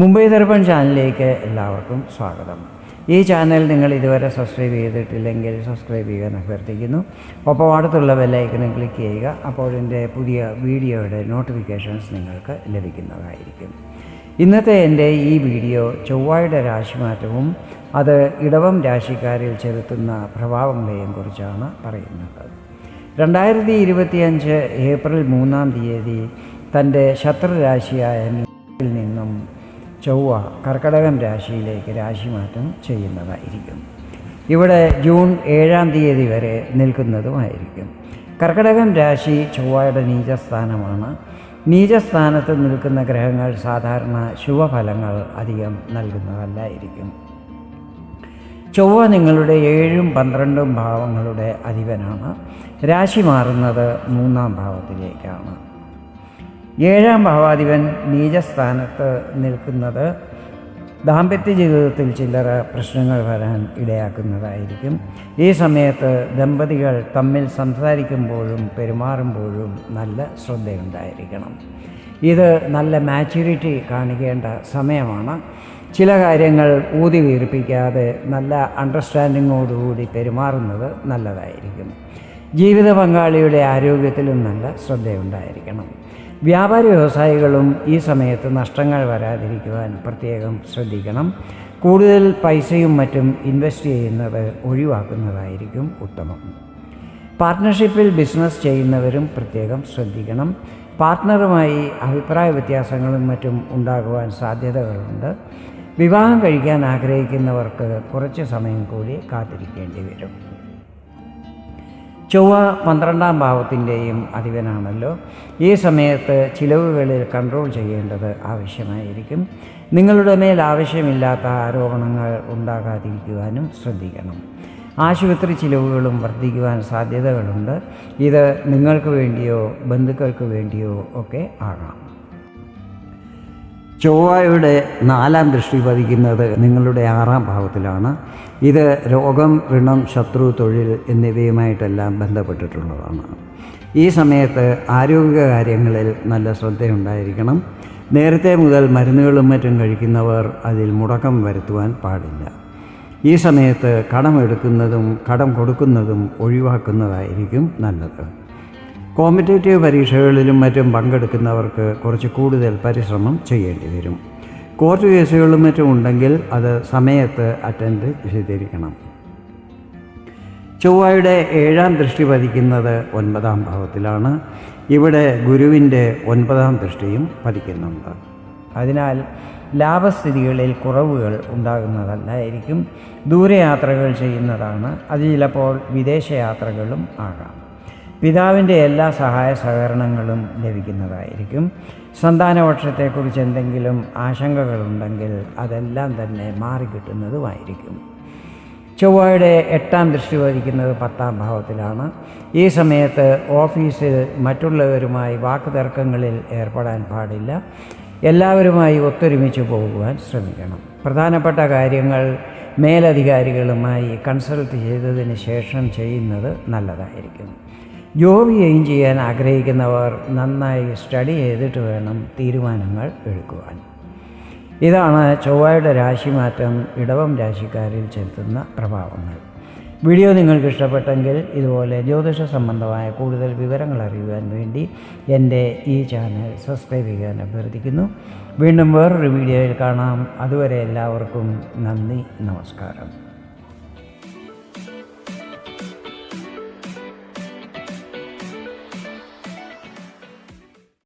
മുംബൈ ദർപ്പൺ ചാനലിലേക്ക് എല്ലാവർക്കും സ്വാഗതം. ഈ ചാനൽ നിങ്ങൾ ഇതുവരെ സബ്സ്ക്രൈബ് ചെയ്തിട്ടില്ലെങ്കിൽ സബ്സ്ക്രൈബ് ചെയ്യാൻ അഭ്യർത്ഥിക്കുന്നു. ഒപ്പം അടുത്തുള്ള ബെല്ലൈക്കനും ക്ലിക്ക് ചെയ്യുക അപ്പോൾ എന്റെ പുതിയ വീഡിയോയുടെ നോട്ടിഫിക്കേഷൻസ് നിങ്ങൾക്ക് ലഭിക്കുന്നതായിരിക്കും. ഇന്നത്തെ എന്റെ ഈ വീഡിയോ ചൊവ്വായുടെ രാശിമാറ്റവും അത് ഇടവം രാശിക്കാരിൽ ചെലുത്തുന്ന പ്രഭാവങ്ങളെയും കുറിച്ചാണ് പറയുന്നത്. രണ്ടായിരത്തി ഇരുപത്തിയഞ്ച് ഏപ്രിൽ മൂന്നാം തീയതി തന്റെ ശത്രുരാശിയായ നിന്നും ചൊവ്വ കർക്കടകം രാശിയിലേക്ക് രാശിമാറ്റം ചെയ്യുന്നതായിരിക്കും. ഇവിടെ ജൂൺ ഏഴാം തീയതി വരെ നിൽക്കുന്നതുമായിരിക്കും. കർക്കടകം രാശി ചൊവ്വയുടെ നീചസ്ഥാനമാണ്. നീചസ്ഥാനത്ത് നിൽക്കുന്ന ഗ്രഹങ്ങൾ സാധാരണ ശുഭഫലങ്ങൾ അധികം നൽകുന്നതല്ലായിരിക്കും. ചൊവ്വ നിങ്ങളുടെ ഏഴും പന്ത്രണ്ടും ഭാവങ്ങളുടെ അധിപനാണ്. രാശി മാറുന്നത് മൂന്നാം ഭാവത്തിലേക്കാണ്. ഏഴാം ഭാവാധിപൻ നീചസ്ഥാനത്ത് നിൽക്കുന്നത് ദാമ്പത്യ ജീവിതത്തിൽ ചില്ലറ പ്രശ്നങ്ങൾ വരാൻ ഇടയാക്കുന്നതായിരിക്കും. ഈ സമയത്ത് ദമ്പതികൾ തമ്മിൽ സംസാരിക്കുമ്പോഴും പെരുമാറുമ്പോഴും നല്ല ശ്രദ്ധയുണ്ടായിരിക്കണം. ഇത് നല്ല മാച്യൂരിറ്റി കാണിക്കേണ്ട സമയമാണ്. ചില കാര്യങ്ങൾ ഊതി വീർപ്പിക്കാതെ നല്ല അണ്ടർസ്റ്റാൻഡിങ്ങോടുകൂടി പെരുമാറുന്നത് നല്ലതായിരിക്കും. ജീവിത പങ്കാളിയുടെ ആരോഗ്യത്തിലും നല്ല ശ്രദ്ധയുണ്ടായിരിക്കണം. വ്യാപാര വ്യവസായികളും ഈ സമയത്ത് നഷ്ടങ്ങൾ വരാതിരിക്കുവാൻ പ്രത്യേകം ശ്രദ്ധിക്കണം. കൂടുതൽ പൈസയും മറ്റും ഇൻവെസ്റ്റ് ചെയ്യുന്നത് ഒഴിവാക്കുന്നതായിരിക്കും ഉത്തമം. പാർട്ട്ണർഷിപ്പിൽ ബിസിനസ് ചെയ്യുന്നവരും പ്രത്യേകം ശ്രദ്ധിക്കണം. പാർട്ട്ണറുമായി അഭിപ്രായ വ്യത്യാസങ്ങളും മറ്റും ഉണ്ടാകുവാൻ സാധ്യതകളുണ്ട്. വിവാഹം കഴിക്കാൻ ആഗ്രഹിക്കുന്നവർക്ക് കുറച്ച് സമയം കൂടി കാത്തിരിക്കേണ്ടി വരും. ചൊവ്വ പന്ത്രണ്ടാം ഭാവത്തിന്റെയും അധിപനാണല്ലോ. ഈ സമയത്ത് ചിലവുകളിൽ കൺട്രോൾ ചെയ്യേണ്ടത് ആവശ്യമായിരിക്കും. നിങ്ങളുടെ മേൽ ആവശ്യമില്ലാത്ത ആരോപണങ്ങൾ ഉണ്ടാകാതിരിക്കുവാനും ശ്രദ്ധിക്കണം. ആശുപത്രി ചിലവുകളും വർദ്ധിക്കുവാൻ സാധ്യതകളുണ്ട്. ഇത് നിങ്ങൾക്ക് വേണ്ടിയോ ബന്ധുക്കൾക്ക് വേണ്ടിയോ ഒക്കെ ആകാം. ചൊവ്വയുടെ നാലാം ദൃഷ്ടി പതിക്കുന്നത് നിങ്ങളുടെ ആറാം ഭാവത്തിലാണ്. ഇത് രോഗം ഋണം ശത്രു തൊഴിൽ എന്നിവയുമായിട്ടെല്ലാം ബന്ധപ്പെട്ടിട്ടുള്ളതാണ്. ഈ സമയത്ത് ആരോഗ്യ കാര്യങ്ങളിൽ നല്ല ശ്രദ്ധയുണ്ടായിരിക്കണം. നേരത്തെ മുതൽ മരുന്നുകളും മറ്റും കഴിക്കുന്നവർ അതിൽ മുടക്കം വരുത്തുവാൻ പാടില്ല. ഈ സമയത്ത് കടമെടുക്കുന്നതും കടം കൊടുക്കുന്നതും ഒഴിവാക്കുന്നതായിരിക്കും നല്ലത്. കോമ്പറ്റേറ്റീവ് പരീക്ഷകളിലും മറ്റും പങ്കെടുക്കുന്നവർക്ക് കുറച്ച് കൂടുതൽ പരിശ്രമം ചെയ്യേണ്ടി വരും. കോർട്ട് കേസുകളും മറ്റും ഉണ്ടെങ്കിൽ അത് സമയത്ത് അറ്റൻഡ് ചെയ്തിരിക്കണം. ചൊവ്വയുടെ ഏഴാം ദൃഷ്ടി പതിക്കുന്നത് ഒൻപതാം ഭാവത്തിലാണ്. ഇവിടെ ഗുരുവിന്റെ ഒൻപതാം ദൃഷ്ടിയും പതിക്കുന്നുണ്ട്. അതിനാൽ ലാഭസ്ഥിതികളിൽ കുറവുകൾ ഉണ്ടാകുന്നതല്ലായിരിക്കും ദൂരയാത്രകൾ ചെയ്യുന്നതാണ്. അത് ചിലപ്പോൾ വിദേശയാത്രകളും ആകാം. പിതാവിന്റെ എല്ലാ സഹായ സഹകരണങ്ങളും ലഭിക്കുന്നതായിരിക്കും. സന്താനപക്ഷത്തെക്കുറിച്ച് എന്തെങ്കിലും ആശങ്കകളുണ്ടെങ്കിൽ അതെല്ലാം തന്നെ മാറിക്കിട്ടുന്നതുമായിരിക്കും. ചൊവ്വയുടെ എട്ടാം ദൃഷ്ടി വഹിക്കുന്നത് പത്താം ഭാവത്തിലാണ്. ഈ സമയത്ത് ഓഫീസിൽ മറ്റുള്ളവരുമായി വാക്കുതർക്കങ്ങളിൽ ഏർപ്പെടാൻ പാടില്ല. എല്ലാവരുമായി ഒത്തൊരുമിച്ച് പോകുവാൻ ശ്രമിക്കണം. പ്രധാനപ്പെട്ട കാര്യങ്ങൾ മേലധികാരികളുമായി കൺസൾട്ട് ചെയ്തതിന് ശേഷം ചെയ്യുന്നത് നല്ലതായിരിക്കും. ജോബ് ചെയ്യുകയും ചെയ്യാൻ ആഗ്രഹിക്കുന്നവർ നന്നായി സ്റ്റഡി ചെയ്തിട്ട് വേണം തീരുമാനങ്ങൾ എടുക്കുവാൻ. ഇതാണ് ചൊവ്വയുടെ രാശിമാറ്റം ഇടവം രാശിക്കാരിൽ ചെലുത്തുന്ന പ്രഭാവങ്ങൾ. വീഡിയോ നിങ്ങൾക്ക് ഇഷ്ടപ്പെട്ടെങ്കിൽ ഇതുപോലെ ജ്യോതിഷ സംബന്ധമായ കൂടുതൽ വിവരങ്ങൾ അറിയുവാൻ വേണ്ടി എന്റെ ഈ ചാനൽ സബ്സ്ക്രൈബ് ചെയ്യാൻ അഭ്യർത്ഥിക്കുന്നു. വീണ്ടും വേറൊരു വീഡിയോയിൽ കാണാം. അതുവരെ എല്ലാവർക്കും നന്ദി നമസ്കാരം.